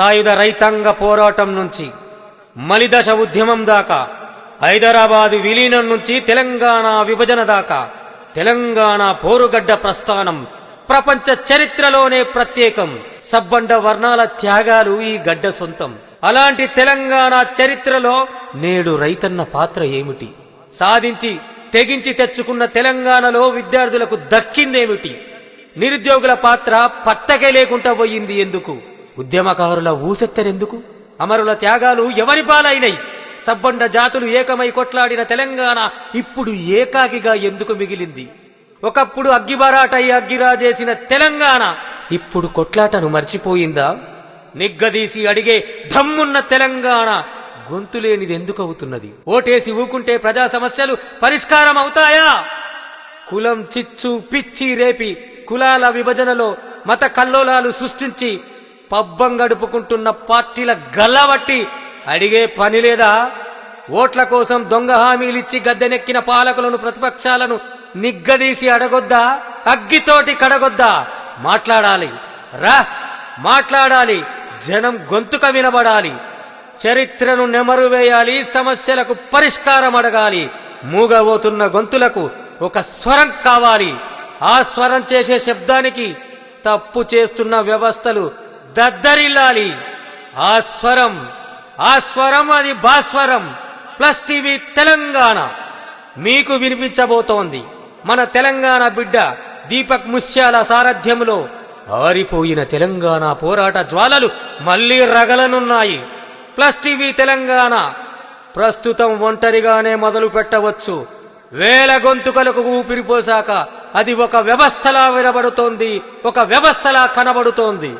సాయుధ రైతాంగ పోరాటం నుంచి మలిదశ ఉద్యమం దాకా హైదరాబాదు విలీనం నుంచి తెలంగాణ విభజన దాకా తెలంగాణ పోరుగడ్డ ప్రస్థానం ప్రపంచ చరిత్రలోనే ప్రత్యేకం సబ్బండ వర్ణాల త్యాగాలు ఈ గడ్డ సొంతం. అలాంటి తెలంగాణ చరిత్రలో నేడు రైతన్న పాత్ర ఏమిటి? సాధించి తెగించి తెచ్చుకున్న తెలంగాణలో విద్యార్థులకు దక్కిందేమిటి? నిరుద్యోగుల పాత్ర పత్తకే లేకుండా పోయింది ఎందుకు? ఉద్యమకారుల ఊసెత్తరెందుకు అమరుల త్యాగాలు ఎవరి పాలైనయి సబ్బండ జాతులు ఏకమై కొట్లాడిన తెలంగాణ ఇప్పుడు ఏకాకిగా ఎందుకు మిగిలింది? ఒకప్పుడు అగ్గిబారాటై అగ్గిరాజేసిన తెలంగాణ ఇప్పుడు కొట్లాటను మర్చిపోయిందా? నిగ్గదీసి అడిగే దమ్మున్న తెలంగాణ గొంతులేనిది ఎందుకు అవుతున్నది ఓటేసి ఊకుంటే ప్రజా సమస్యలు పరిష్కారం అవుతాయా కులం చిచ్చు పిచ్చి రేపి కులాల విభజనలో మత కల్లోలాలు సృష్టించి పబ్బం గడుపుకుంటున్న పార్టీల గల్లబట్టి అడిగే పని లేదా? ఓట్ల కోసం దొంగ హామీలిచ్చి గద్దెనెక్కిన పాలకులను ప్రతిపక్షాలను నిగ్గదీసి అడగొద్దా? అగ్గితోటి కడగొద్దా? మాట్లాడాలి. రా మాట్లాడాలి. జనం గొంతుక వినబడాలి. చరిత్రను నెమరు వేయాలి. సమస్యలకు పరిష్కారం అడగాలి. మూగబోతున్న గొంతులకు ఒక స్వరం కావాలి. ఆ స్వరం చేసే శబ్దానికి తప్పు చేస్తున్న వ్యవస్థలు దద్దరిల్లాలి. ఆ స్వరం ఆ స్వరం అది భాస్వరం ప్లస్ టీవీ తెలంగాణ. మీకు వినిపించబోతోంది. మన తెలంగాణ బిడ్డ దీపక్ ముస్యాల సారథ్యంలో ఆరిపోయిన తెలంగాణ పోరాట జ్వాలలు మళ్ళీ రగలనున్నాయి. ప్లస్ టీవీ తెలంగాణ ప్రస్తుతం ఒంటరిగానే మొదలు పెట్టవచ్చు. వేల గొంతుకలకు ఊపిరిపోసాక అది ఒక వ్యవస్థలా వినబడుతోంది ఒక వ్యవస్థలా కనబడుతోంది.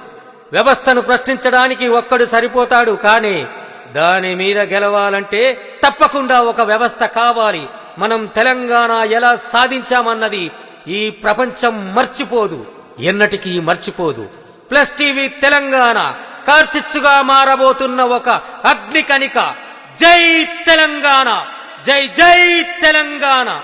వ్యవస్థను ప్రశ్నించడానికి ఒక్కడు సరిపోతాడు కానీ దాని మీద గెలవాలంటే తప్పకుండా ఒక వ్యవస్థ కావాలి. మనం తెలంగాణ ఎలా సాధించామన్నది ఈ ప్రపంచం మర్చిపోదు ఎన్నటికీ మర్చిపోదు. ప్లస్ టీవీ తెలంగాణ కార్చిచ్చుగా మారబోతున్న ఒక అగ్నికణిక. జై తెలంగాణ! జై జై తెలంగాణ!